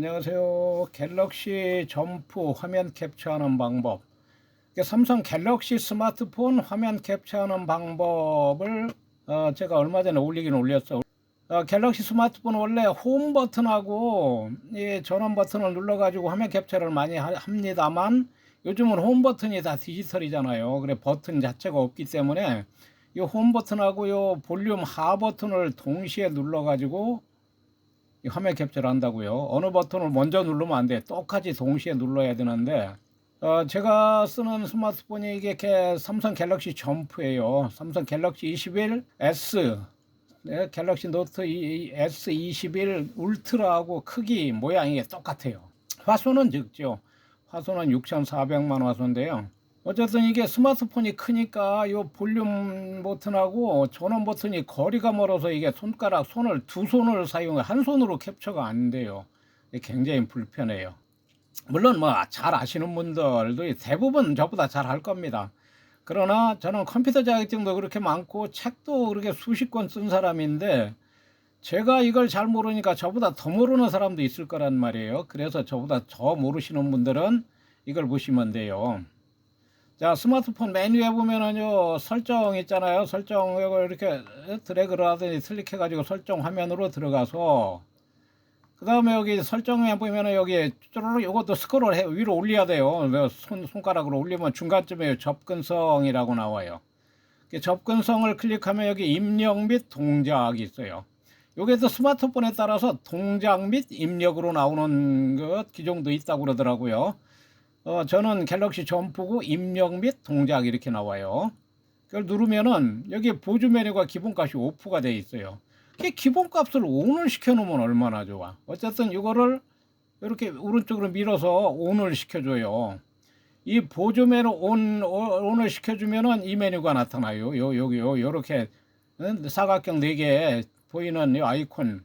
안녕하세요. 갤럭시 점프 화면 캡처하는 방법. 삼성 갤럭시 스마트폰 화면 캡처하는 방법을 어, 제가 얼마 전에 올리긴 올렸어. 어, 갤럭시 스마트폰 원래 홈 버튼하고 이 전원 버튼을 눌러가지고 화면 캡처를 많이 하- 합니다만 요즘은 홈 버튼이 다 디지털이잖아요. 그래 버튼 자체가 없기 때문에 이 홈 버튼하고 요 볼륨 하 버튼을 동시에 눌러가지고 이 화면 캡처를 한다고요. 어느 버튼을 먼저 누르면 안 돼. 똑같이 동시에 눌러야 되는데 어, 제가 쓰는 스마트폰이 이게 게- 삼성 갤럭시 점프예요. 삼성 갤럭시 21 S 네, 갤럭시 노트 이- S21 울트라하고 크기 모양이 게 똑같아요. 화소는 적죠. 화소는 6,400만 화소인데요. 어쨌든 이게 스마트폰이 크니까 요 볼륨 버튼하고 전원 버튼이 거리가 멀어서 이게 손가락 손을 두 손을 사용해 한 손으로 캡처가 안 돼요. 굉장히 불편해요. 물론 뭐 잘 아시는 분들도 대부분 저보다 잘 할 겁니다. 그러나 저는 컴퓨터 자격증도 그렇게 많고 책도 그렇게 수십 권 쓴 사람인데 제가 이걸 잘 모르니까 저보다 더 모르는 사람도 있을 거란 말이에요. 그래서 저보다 더 모르시는 분들은 이걸 보시면 돼요. 자, 스마트폰 메뉴에 보면은요, 설정 있잖아요. 설정, 이걸 이렇게 드래그를 하더니 클릭해 가지고 설정 화면으로 들어가서, 그 다음에 여기 설정에 보면은 여기 쪼르르 이것도 스크롤 해, 위로 올려야 돼요. 내가 손, 손가락으로 올리면 중간쯤에 접근성이라고 나와요. 접근성을 클릭하면 여기 입력 및 동작이 있어요. 여기서 스마트폰에 따라서 동작 및 입력으로 나오는 것 기종도 있다고 그러더라고요. 어, 저는 갤럭시 점프고 입력 및 동작 이렇게 나와요. 그걸 누르면은 여기 보조 메뉴가 기본값이 오프가 돼 있어요. 그 기본값을 ON을 시켜놓으면 얼마나 좋아. 어쨌든 이거를 이렇게 오른쪽으로 밀어서 ON을 시켜줘요. 이 보조 메뉴 ON, ON을 시켜주면은 이 메뉴가 나타나요. 요, 여기, 요, 요렇게 응? 사각형 4개 보이는 이 아이콘.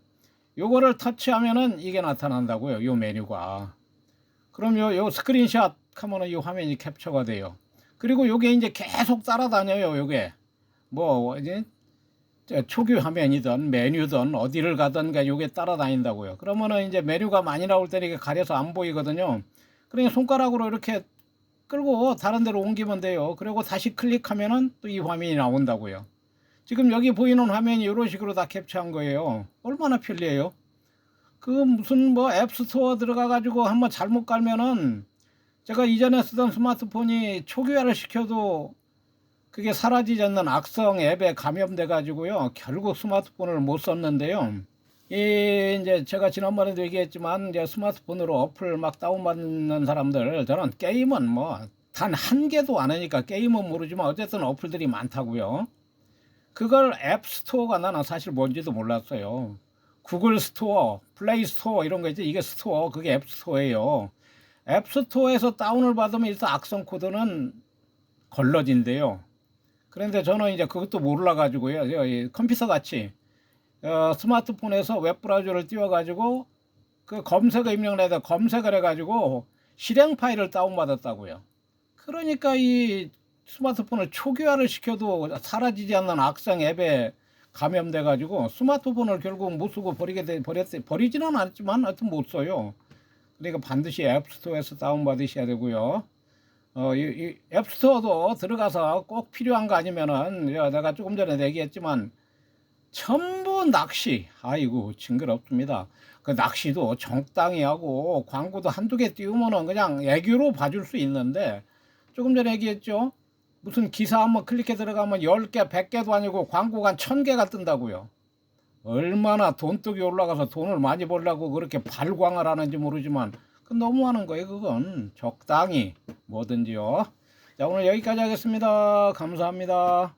요거를 터치하면은 이게 나타난다고요. 요 메뉴가. 그럼 요, 요 스크린샷 하면은 이 화면이 캡처가 돼요. 그리고 요게 이제 계속 따라다녀요, 요게. 뭐, 이제, 저 초기 화면이든 메뉴든 어디를 가든 가 요게 따라다닌다고요. 그러면은 이제 메뉴가 많이 나올 때는 이게 가려서 안 보이거든요. 그러니까 손가락으로 이렇게 끌고 다른 데로 옮기면 돼요. 그리고 다시 클릭하면은 또 이 화면이 나온다고요. 지금 여기 보이는 화면이 이런 식으로 다 캡처한 거예요. 얼마나 편리해요? 그 무슨 뭐 앱스토어 들어가 가지고 한번 잘못 깔면은 제가 이전에 쓰던 스마트폰이 초기화를 시켜도 그게 사라지지 않는 악성 앱에 감염돼 가지고요. 결국 스마트폰을 못 썼는데요. 이 이제 제가 지난번에도 얘기했지만 이제 스마트폰으로 어플 막 다운받는 사람들 저는 게임은 뭐 단 한 개도 안 하니까 게임은 모르지만 어쨌든 어플들이 많다고요. 그걸 앱스토어가 나는 사실 뭔지도 몰랐어요 구글 스토어, 플레이 스토어 이런 거 있지 이게 스토어 그게 앱 스토어예요. 앱 스토어에서 다운을 받으면 일단 악성 코드는 걸러진대요. 그런데 저는 이제 그것도 몰라 가지고요. 이 컴퓨터 같이 어, 스마트폰에서 웹 브라우저를 띄워 가지고 그 검색어 입력에다 검색을 해 가지고 실행 파일을 다운 받았다고요. 그러니까 이 스마트폰을 초기화를 시켜도 사라지지 않는 악성 앱에 감염돼 가지고 스마트폰을 결국 못 쓰고 버리게 돼 버렸 버리지는 않았지만 하여튼 못 써요. 그러니까 반드시 앱스토어에서 다운 받으셔야 되고요. 어, 이, 이 앱스토어도 들어가서 꼭 필요한 거 아니면은 야, 내가 조금 전에 얘기했지만 전부 낚시. 아이고 징그럽습니다. 그 낚시도 적당히 하고 광고도 한두 개 띄우면은 그냥 애교로 봐줄 수 있는데 조금 전에 얘기했죠. 무슨 기사 한번 클릭해 들어가면 10개, 100개도 아니고 광고가 한 1000개가 뜬다고요. 얼마나 돈독이 올라가서 돈을 많이 벌려고 그렇게 발광을 하는지 모르지만 그 너무하는 거예요, 그건. 적당히 뭐든지요. 자, 오늘 여기까지 하겠습니다. 감사합니다.